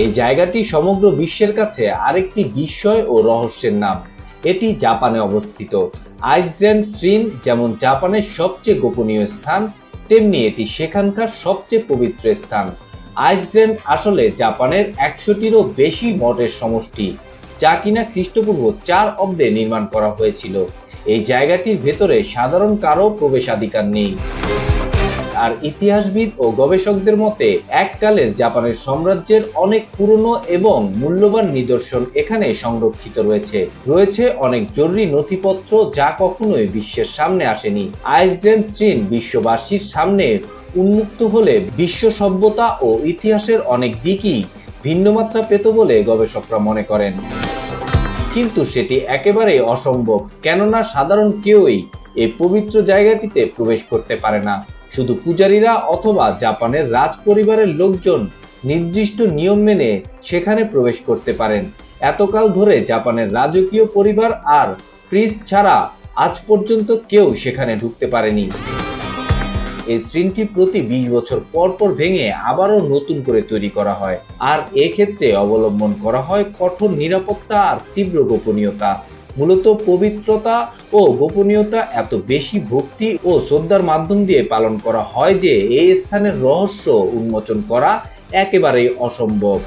এই জায়গাটি সমগ্র বিশ্বের কাছে আরেকটি বিস্ময় ও রহস্যের নাম। এটি জাপানে অবস্থিত। আইসল্যান্ড শ্রিন যেমন জাপানের সবচেয়ে গোপনীয় স্থান, তেমনি এটি সেখানকার সবচেয়ে পবিত্র স্থান। আইসল্যান্ড আসলে জাপানের একশোটিরও বেশি মঠের সমষ্টি, যা কিনা খ্রিস্টপূর্ব চার অব্দে নির্মাণ করা হয়েছিল। এই জায়গাটির ভেতরে সাধারণ কারও প্রবেশাধিকার নেই। আর ইতিহাসবিদ ও গবেষকদের মতে, এককালের জাপানের সাম্রাজ্যের অনেক পুরনো এবং মূল্যবান নিদর্শন এখানে সংরক্ষিত রয়েছে। রয়েছে অনেক জরুরি নথিপত্র যা কখনোই বিশ্বের সামনে আসেনি। আইসল্যান্ড শ্রীন বিশ্ববাসীর সামনে উন্মুক্ত হলে বিশ্ব সভ্যতা ও ইতিহাসের অনেক দিকই ভিন্নমাত্রা পেত বলে গবেষকরা মনে করেন। কিন্তু সেটি একেবারেই অসম্ভব, কেননা সাধারণ কেউই এই পবিত্র জায়গাটিতে প্রবেশ করতে পারে না। শুধু পূজারীরা অথবা জাপানের রাজ পরিবারের লোকজন নির্দিষ্ট নিয়ম মেনে সেখানে প্রবেশ করতে পারেন। এতকাল ধরে জাপানের রাজকীয় পরিবার আর প্রিস্ট ছাড়া আজ পর্যন্ত কেউ সেখানে ঢুকতে পারেনি। এই শৃঙ্খটি প্রতি বিশ বছর পর পর ভেঙে আবারও নতুন করে তৈরি করা হয়। আর এক্ষেত্রে অবলম্বন করা হয় কঠোর নিরাপত্তা আর তীব্র গোপনীয়তা। মূলত পবিত্রতা ও গোপনীয়তা এত বেশি ভক্তি ও শ্রদ্ধার মাধ্যম দিয়ে পালন করা হয় যে এই স্থানের রহস্য উন্মোচন করা একেবারেই অসম্ভব।